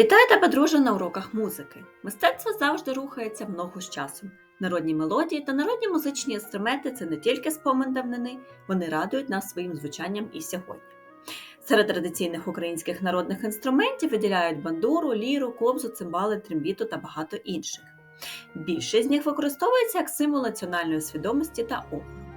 Вітаю тебе, друже, на уроках музики. Мистецтво завжди рухається в ногу з часом. Народні мелодії та народні музичні інструменти це не тільки спомин давнини, вони радують нас своїм звучанням і сьогодні. Серед традиційних українських народних інструментів виділяють бандуру, ліру, кобзу, цимбали, трембіту та багато інших. Більшість з них використовується як символ національної свідомості та опору.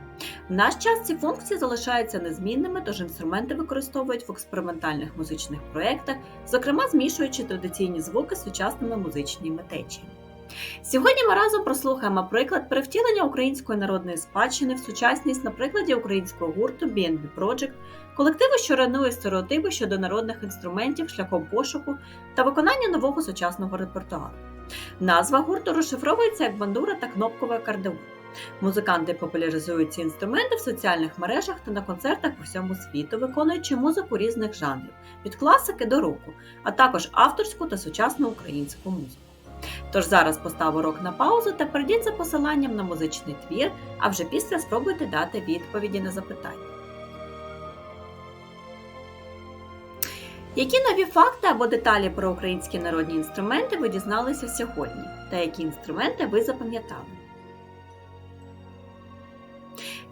В наш час ці функції залишаються незмінними, тож інструменти використовують в експериментальних музичних проєктах, зокрема змішуючи традиційні звуки з сучасними музичними течіями. Сьогодні ми разом прослухаємо приклад перевтілення української народної спадщини в сучасність на прикладі українського гурту BNB Project, колективу, що руйнує стереотипи щодо народних інструментів шляхом пошуку та виконання нового сучасного репертуару. Назва гурту розшифровується як бандура та кнопковий акордеон. Музиканти популяризують ці інструменти в соціальних мережах та на концертах по всьому світу, виконуючи музику різних жанрів від класики до року, а також авторську та сучасну українську музику. Тож зараз постав урок на паузу та перейдіть за посиланням на музичний твір, а вже після спробуйте дати відповіді на запитання. Які нові факти або деталі про українські народні інструменти ви дізналися сьогодні, та які інструменти ви запам'ятали?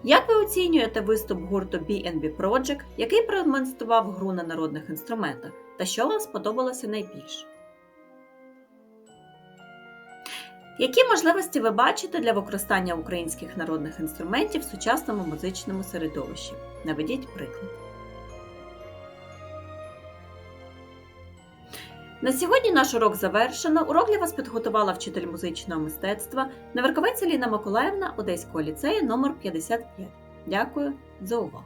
Як ви оцінюєте виступ гурту BNB Project, який продемонстрував гру на народних інструментах, та що вам сподобалося найбільше? Які можливості ви бачите для використання українських народних інструментів в сучасному музичному середовищі? Наведіть приклад. На сьогодні наш урок завершено. Урок для вас підготувала вчитель музичного мистецтва Наверковець Ліна Миколаївна Одеського ліцею номер 55. Дякую за увагу!